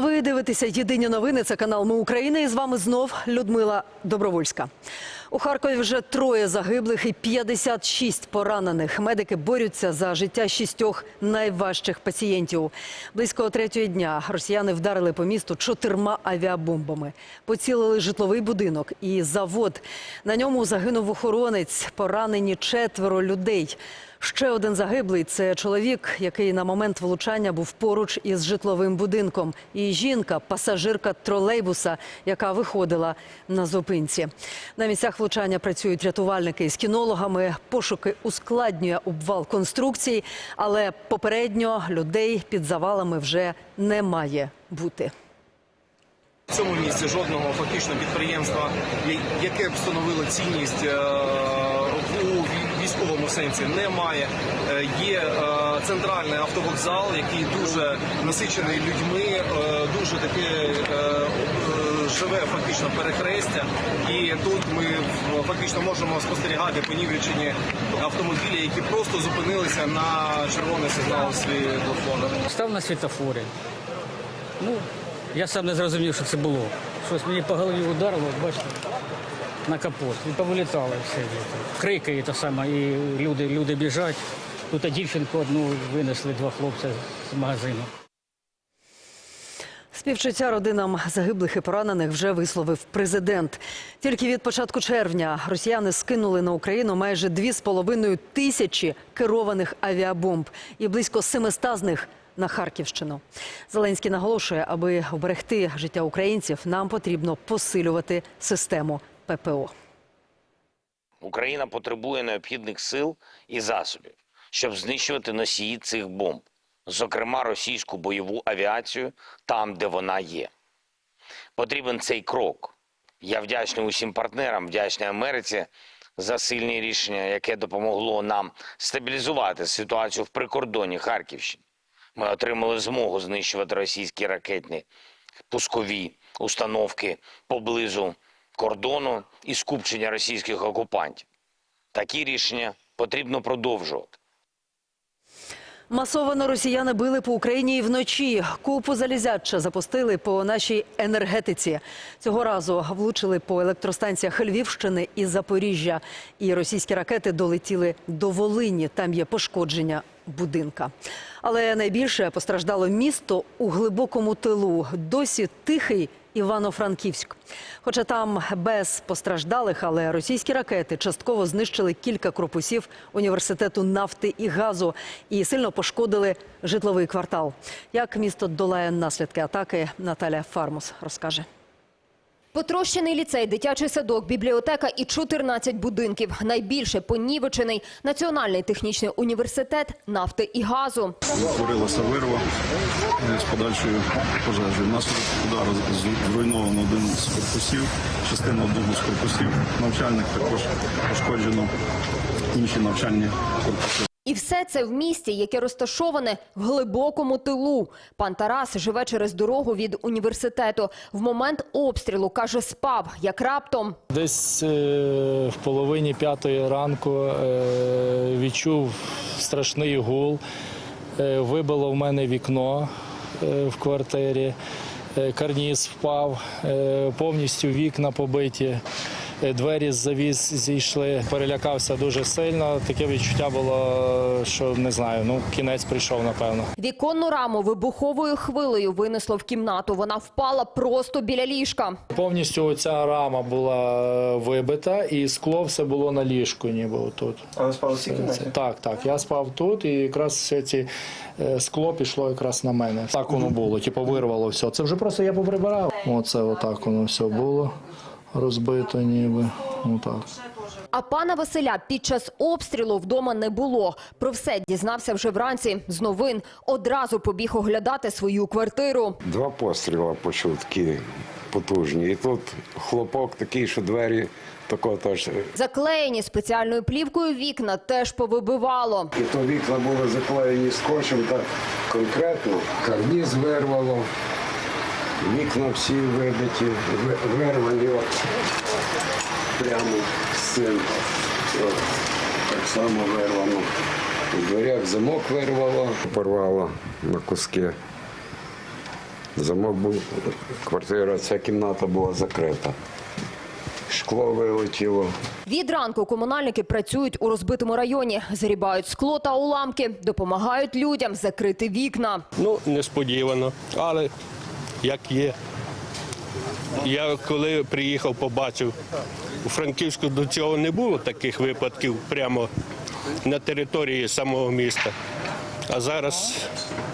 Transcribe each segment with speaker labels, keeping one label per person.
Speaker 1: Ви дивитеся єдині новини. Це канал Ми України. І з вами знов Людмила Добровольська. У Харкові вже троє загиблих і 56 поранених. Медики борються за життя шістьох найважчих пацієнтів. Близько третьої дня росіяни вдарили по місту чотирма авіабомбами. Поцілили житловий будинок і завод. На ньому загинув охоронець. Поранені четверо людей. Ще один загиблий це чоловік, який на момент влучання був поруч із житловим будинком, і жінка, пасажирка тролейбуса, яка виходила на зупинці. На місцях влучання працюють рятувальники з кінологами. Пошуки ускладнює обвал конструкцій, але попередньо людей під завалами вже не має бути.
Speaker 2: В цьому місці жодного фактично підприємства, яке б встановило цінність е, у вій- військовому сенсі, немає. Е, Є е, центральний автовокзал, який дуже насичений людьми, е, дуже таке живе фактично перехрестя. І тут ми фактично можемо спостерігати понівечені автомобілі, які просто зупинилися на червоний сигнал світлофона.
Speaker 3: Став на світофорі. Ну, я сам не зрозумів, що це було. Щось мені по голові ударило, бачите, на капот. І повилітало все. Крики і те саме, і люди, люди біжать. Тут дівчинку одну винесли два хлопця з магазину.
Speaker 1: Співчуття родинам загиблих і поранених вже висловив президент. Тільки від початку червня росіяни скинули на Україну майже 2,5 тисячі керованих авіабомб і близько 700 з них на Харківщину. Зеленський наголошує, аби вберегти життя українців, нам потрібно посилювати систему ППО.
Speaker 4: Україна потребує необхідних сил і засобів, щоб знищувати носії цих бомб, зокрема російську бойову авіацію там, де вона є. Потрібен цей крок. Я вдячний усім партнерам, вдячний Америці за сильні рішення, яке допомогло нам стабілізувати ситуацію в прикордонні Харківщини. Ми отримали змогу знищувати російські ракетні пускові установки поблизу кордону і скупчення російських окупантів. Такі рішення потрібно продовжувати.
Speaker 1: Масовано росіяни били по Україні і вночі. Купу залізяча запустили по нашій енергетиці. Цього разу влучили по електростанціях Львівщини і Запоріжжя. І російські ракети долетіли до Волині. Там є пошкодження будинка. Але найбільше постраждало місто у глибокому тилу. Досі тихий Івано-Франківськ. Хоча там без постраждалих, але російські ракети частково знищили кілька корпусів університету нафти і газу і сильно пошкодили житловий квартал. Як місто долає наслідки атаки, Наталя Фармус розкаже.
Speaker 5: Потрощений ліцей, дитячий садок, бібліотека і 14 будинків. Найбільше понівечений Національний технічний університет нафти і газу.
Speaker 6: Утворилася вирва з подальшою пожежею. Внаслідок удару зруйновано один з корпусів, частина одного з корпусів навчальних також пошкоджено інші навчальні корпуси.
Speaker 5: І все це в місті, яке розташоване в глибокому тилу. Пан Тарас живе через дорогу від університету. В момент обстрілу, каже, спав, як раптом.
Speaker 7: Десь е, в половині п'ятої ранку е, відчув страшний гул. Е, Вибило в мене вікно е, в квартирі, е, карніз впав, е, повністю вікна побиті. Двері з завіс зійшли, перелякався дуже сильно. Таке відчуття було, що не знаю, ну кінець прийшов, напевно.
Speaker 5: Віконну раму вибуховою хвилею винесло в кімнату. Вона впала просто біля ліжка.
Speaker 7: Повністю ця рама була е, вибита, і скло все було на ліжку, ніби отут.
Speaker 2: А ви спали всі
Speaker 7: Так, так. Я спав тут, і якраз все ці е, скло пішло якраз на мене. Так воно було, типу вирвало все. Це вже просто я поприбирав. Оце отак воно все було розбито, ніби. Отак.
Speaker 5: А пана Василя під час обстрілу вдома не було. Про все дізнався вже вранці з новин. Одразу побіг оглядати свою квартиру.
Speaker 8: Два постріли почув такі потужні. І тут хлопок такий, що двері тако теж.
Speaker 5: Заклеєні спеціальною плівкою вікна теж повибивало.
Speaker 8: І то вікна були заклеєні скотчем так конкретно. Карніз вирвало, вікна всі вибиті, ви- вирвані от, прямо з цим. Так само вирвано. У дверях замок вирвало, порвало на куски. Замок був, квартира, ця кімната була закрита. Шкло вилетіло.
Speaker 5: Від ранку комунальники працюють у розбитому районі, згрібають скло та уламки, допомагають людям закрити вікна.
Speaker 9: Ну, несподівано, але як є. Я коли приїхав, побачив, у Франківську до цього не було таких випадків прямо на території самого міста. А зараз,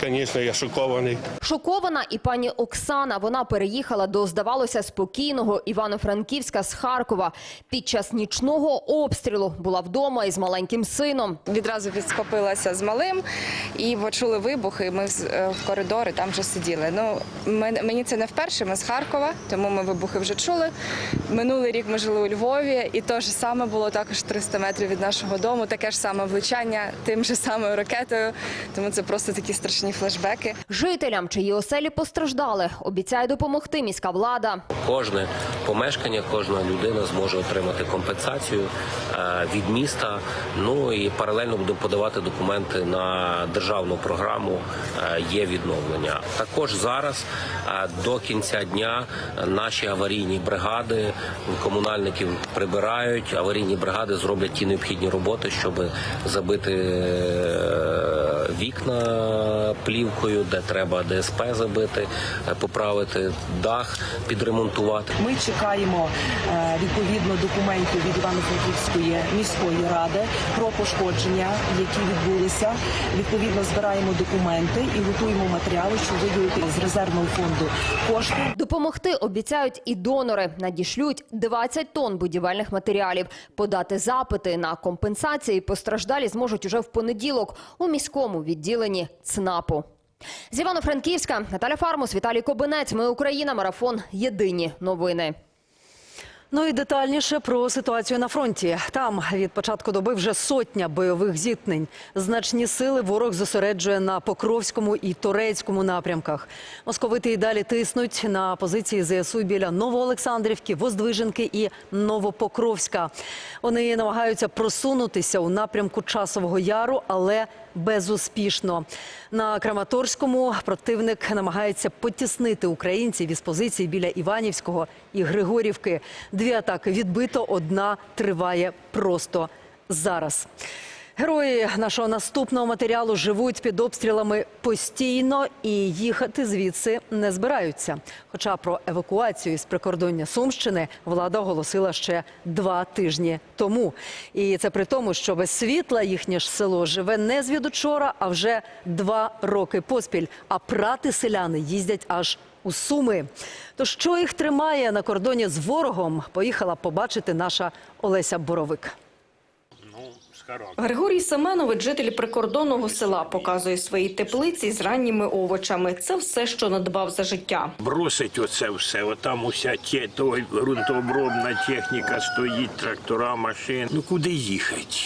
Speaker 9: звісно, я шокований.
Speaker 5: Шокована і пані Оксана. Вона переїхала до, здавалося, спокійного Івано-Франківська з Харкова. Під час нічного обстрілу була вдома із маленьким сином.
Speaker 10: Відразу підскопилася з малим і почули вибухи. Ми з- е, в коридорі там вже сиділи. Ну мен- мені це не вперше. Ми з Харкова, тому ми вибухи вже чули. Минулий рік ми жили у Львові, і те ж саме було також 300 метрів від нашого дому. Таке ж саме влучання тим же самою ракетою. Тому це просто такі страшні флешбеки.
Speaker 5: Жителям, чиї оселі постраждали, обіцяє допомогти міська влада.
Speaker 11: Кожне помешкання, кожна людина зможе отримати компенсацію е, від міста. Ну і паралельно будемо подавати документи на державну програму е, є відновлення. Також зараз е, до кінця дня наші аварійні бригади комунальників прибирають. Аварійні бригади зроблять ті необхідні роботи, щоб забити вікна плівкою, де треба ДСП забити, е, поправити дах, підремонтувати.
Speaker 12: Ми чекаємо е, відповідно документів від Івано-Франківської міської ради про пошкодження, які відбулися. Відповідно, збираємо документи і готуємо матеріали, щоб виділити з резервного фонду кошти
Speaker 5: Допомогти обіцяють і донори. Надішлють 20 тонн будівельних матеріалів. Подати запити на компенсації постраждалі зможуть уже в понеділок у міському відділенні ЦНАПу. З Івано-Франківська Наталя Фармус, Віталій Кобинець. Ми Україна. Марафон. Єдині новини.
Speaker 1: Ну і детальніше про ситуацію на фронті. Там від початку доби вже сотня бойових зіткнень. Значні сили ворог зосереджує на Покровському і Торецькому напрямках. Московити і далі тиснуть на позиції ЗСУ біля Новоолександрівки, Воздвиженки і Новопокровська. Вони намагаються просунутися у напрямку Часового Яру, але безуспішно. На Краматорському противник намагається потіснити українців із позицій біля Іванівського і Григорівки. Атаки відбито, одна триває просто зараз. Герої нашого наступного матеріалу живуть під обстрілами постійно і їхати звідси не збираються. Хоча про евакуацію із прикордоння Сумщини влада оголосила ще два тижні тому. І це при тому, що без світла їхнє ж село живе не звідучора, а вже два роки поспіль. А прати селяни їздять аж у Суми. То що їх тримає на кордоні з ворогом? Поїхала побачити наша Олеся Боровик.
Speaker 13: Григорій Семенович, житель прикордонного села, показує свої теплиці з ранніми овочами. Це все, що надбав за життя.
Speaker 14: бросить оце все. Отам уся те, той ґрунтообробна техніка стоїть, трактора, машини. Ну куди їхати?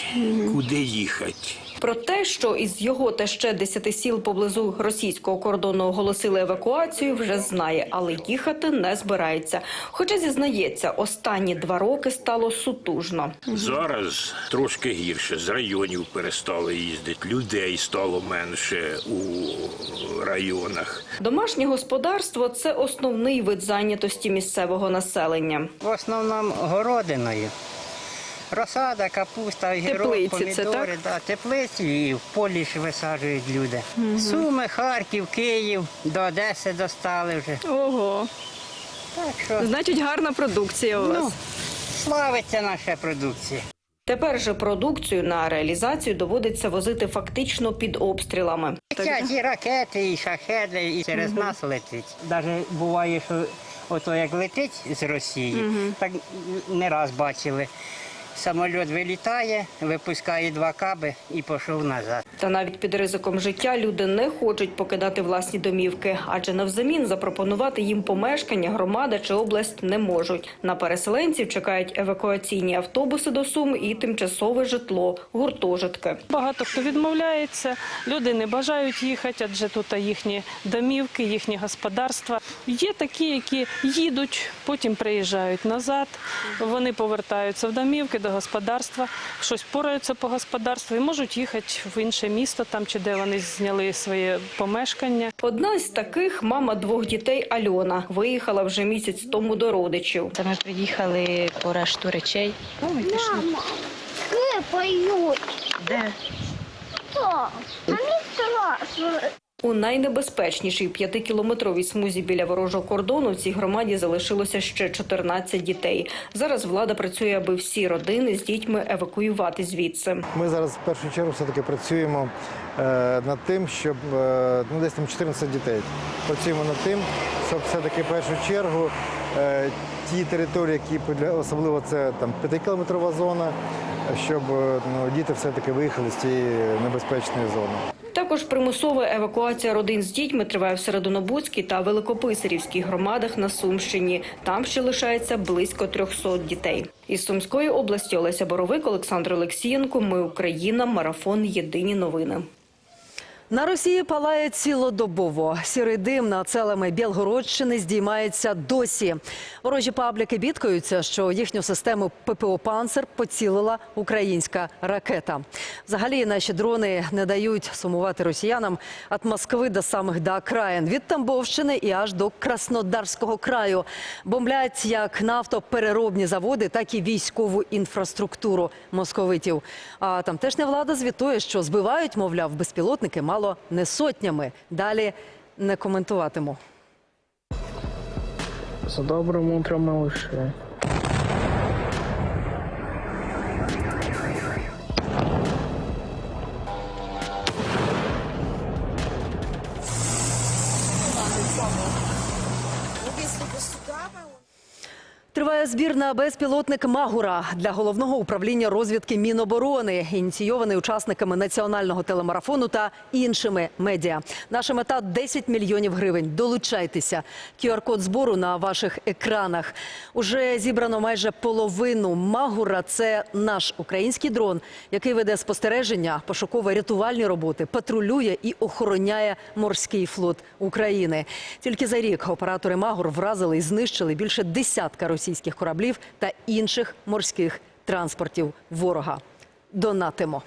Speaker 14: Куди їхати?
Speaker 13: Про те, що із його та ще десяти сіл поблизу російського кордону оголосили евакуацію, вже знає, але їхати не збирається. Хоча зізнається, останні два роки стало сутужно.
Speaker 14: Зараз трошки гірше. З районів перестали їздити. Людей стало менше у районах.
Speaker 13: Домашнє господарство це основний вид зайнятості місцевого населення.
Speaker 3: В основному городиною. Розсада, капуста,
Speaker 13: це
Speaker 3: помідори. Да, теплиці і в полі ж висаджують люди. Суми, Харків, Київ, до Одеси достали вже.
Speaker 13: Ого,
Speaker 3: Так що
Speaker 13: значить, гарна продукція у
Speaker 3: ну, славиться наша продукція.
Speaker 13: Тепер же продукцію на реалізацію доводиться возити фактично під обстрілами.
Speaker 3: Летять і ракети, і шахеди, і через нас летить. Навіть буває, що ото як летить з Росії, так не раз бачили. Самоліт вилітає, випускає два каби і пішов назад.
Speaker 13: Та навіть під ризиком життя люди не хочуть покидати власні домівки, адже навзамін запропонувати їм помешкання громада чи область не можуть. На переселенців чекають евакуаційні автобуси до Сум і тимчасове житло, гуртожитки.
Speaker 12: Багато хто відмовляється, люди не бажають їхати, адже тут їхні домівки, їхні господарства. Є такі, які їдуть, потім приїжджають назад. Вони повертаються в домівки,
Speaker 15: до господарства, щось пораються по господарству і можуть їхати в інше місто, там чи де вони зняли своє помешкання.
Speaker 13: Одна з таких мама двох дітей Альона виїхала вже місяць тому до родичів.
Speaker 16: Це ми приїхали по решту речей. Ну, ми пішли.
Speaker 17: поють.
Speaker 16: Де?
Speaker 17: Що? Мені страшно.
Speaker 13: У найнебезпечнішій п'ятикілометровій смузі біля ворожого кордону в цій громаді залишилося ще 14 дітей. Зараз влада працює, аби всі родини з дітьми евакуювати звідси.
Speaker 18: Ми зараз в першу чергу все-таки працюємо е, над тим, щоб е, ну, десь там 14 дітей. Працюємо над тим, щоб все-таки в першу чергу е, ті території, які особливо це там 5-кілометрова зона, щоб ну, діти все-таки виїхали з цієї небезпечної зони.
Speaker 13: Також примусова евакуація родин з дітьми триває в Середонобудській та Великописарівській громадах на Сумщині. Там ще лишається близько 300 дітей. Із Сумської області Олеся Боровик, Олександр Олексієнко. Ми Україна. Марафон. Єдині новини.
Speaker 1: На Росії палає цілодобово. Сірий дим над селами Білгородщини здіймається досі. Ворожі пабліки бідкаються, що їхню систему ППО «Панцер» поцілила українська ракета. Взагалі наші дрони не дають сумувати росіянам від Москви до самих до окраїн. Від Тамбовщини і аж до Краснодарського краю. Бомблять як нафтопереробні заводи, так і військову інфраструктуру московитів. А тамтешня влада звітує, що збивають, мовляв, безпілотники мало не сотнями. Далі не коментуватиму.
Speaker 3: За добрим утром, малыши.
Speaker 1: Триває збір на безпілотник Магура для головного управління розвідки Міноборони, ініційований учасниками національного телемарафону та іншими медіа. Наша мета 10 мільйонів гривень. Долучайтеся. QR-код збору на ваших екранах. Уже зібрано майже половину Магура. Це наш український дрон, який веде спостереження, пошуково-рятувальні роботи, патрулює і охороняє морський флот України. Тільки за рік оператори Магур вразили і знищили більше десятка російських кораблів та інших морських транспортів ворога. Донатимо.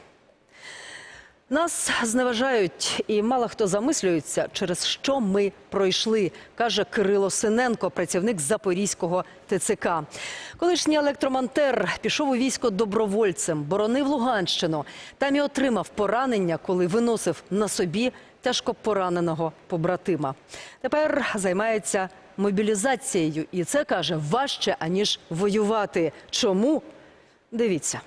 Speaker 1: Нас зневажають, і мало хто замислюється, через що ми пройшли, каже Кирило Синенко, працівник Запорізького ТЦК. Колишній електромонтер пішов у військо добровольцем, боронив Луганщину. Там і отримав поранення, коли виносив на собі тяжко пораненого побратима. Тепер займається мобілізацією, і це каже важче аніж воювати. Чому? Дивіться.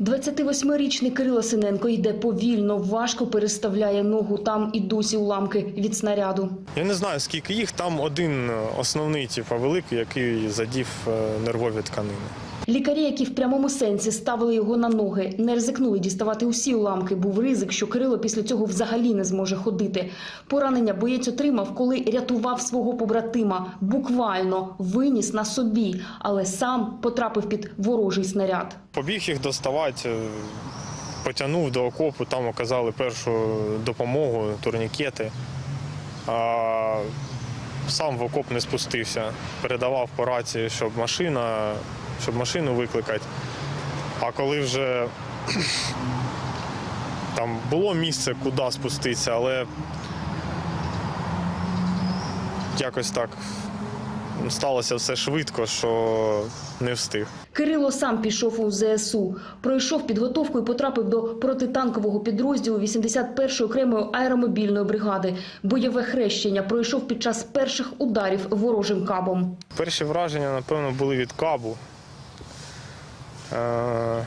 Speaker 19: 28-річний Кирило Синенко йде повільно, важко переставляє ногу. Там і досі уламки від снаряду.
Speaker 20: Я не знаю, скільки їх. Там один основний, типу, великий, який задів е, нервові тканини.
Speaker 19: Лікарі, які в прямому сенсі ставили його на ноги, не ризикнули діставати усі уламки. Був ризик, що Кирило після цього взагалі не зможе ходити. Поранення боєць отримав, коли рятував свого побратима. Буквально виніс на собі, але сам потрапив під ворожий снаряд.
Speaker 20: Побіг їх доставати, е, потягнув до окопу, там оказали першу допомогу, турнікети. А сам в окоп не спустився. Передавав по рації, щоб машина, щоб машину викликати. А коли вже там було місце, куди спуститися, але якось так сталося все швидко, що не встиг.
Speaker 19: Кирило сам пішов у ЗСУ. Пройшов підготовку і потрапив до протитанкового підрозділу 81-ї окремої аеромобільної бригади. Бойове хрещення пройшов під час перших ударів ворожим кабом.
Speaker 20: Перші враження, напевно, були від кабу. Е,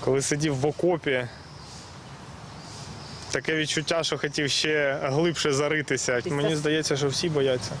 Speaker 20: Коли сидів в окопі, таке відчуття, що хотів ще глибше заритися. Мені здається, що всі бояться.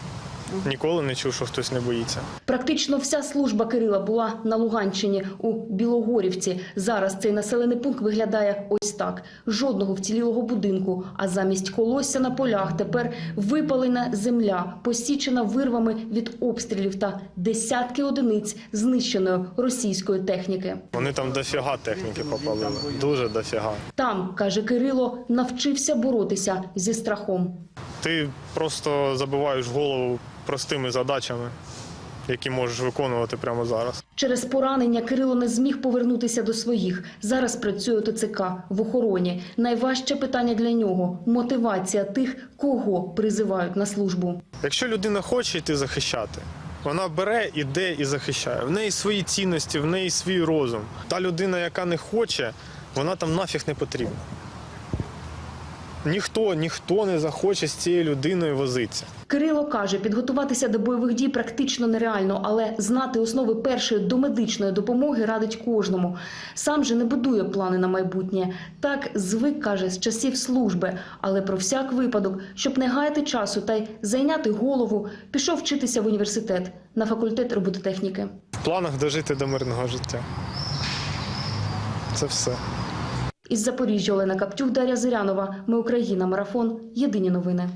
Speaker 20: Ніколи не чув, що хтось не боїться.
Speaker 19: Практично вся служба Кирила була на Луганщині у Білогорівці. Зараз цей населений пункт виглядає ось так: жодного вцілілого будинку. А замість колосся на полях тепер випалена земля, посічена вирвами від обстрілів та десятки одиниць знищеної російської техніки.
Speaker 20: Вони там дофіга техніки попалили. Дуже дофіга.
Speaker 19: Там каже Кирило, навчився боротися зі страхом.
Speaker 20: Ти просто забиваєш голову простими задачами, які можеш виконувати прямо зараз.
Speaker 19: Через поранення Кирило не зміг повернутися до своїх. Зараз працює у ТЦК в охороні. Найважче питання для нього мотивація тих, кого призивають на службу.
Speaker 20: Якщо людина хоче йти захищати, вона бере, іде і захищає. В неї свої цінності, в неї свій розум. Та людина, яка не хоче, вона там нафіг не потрібна. Ніхто, ніхто не захоче з цією людиною возитися.
Speaker 19: Кирило каже, підготуватися до бойових дій практично нереально, але знати основи першої домедичної допомоги радить кожному. Сам же не будує плани на майбутнє. Так звик каже з часів служби, але про всяк випадок, щоб не гаяти часу та й зайняти голову, пішов вчитися в університет на факультет робототехніки.
Speaker 20: В планах дожити до мирного життя. Це все.
Speaker 19: Із Запоріжжя Олена Каптюк, Дар'я Зирянова. Ми Україна. Марафон. Єдині новини.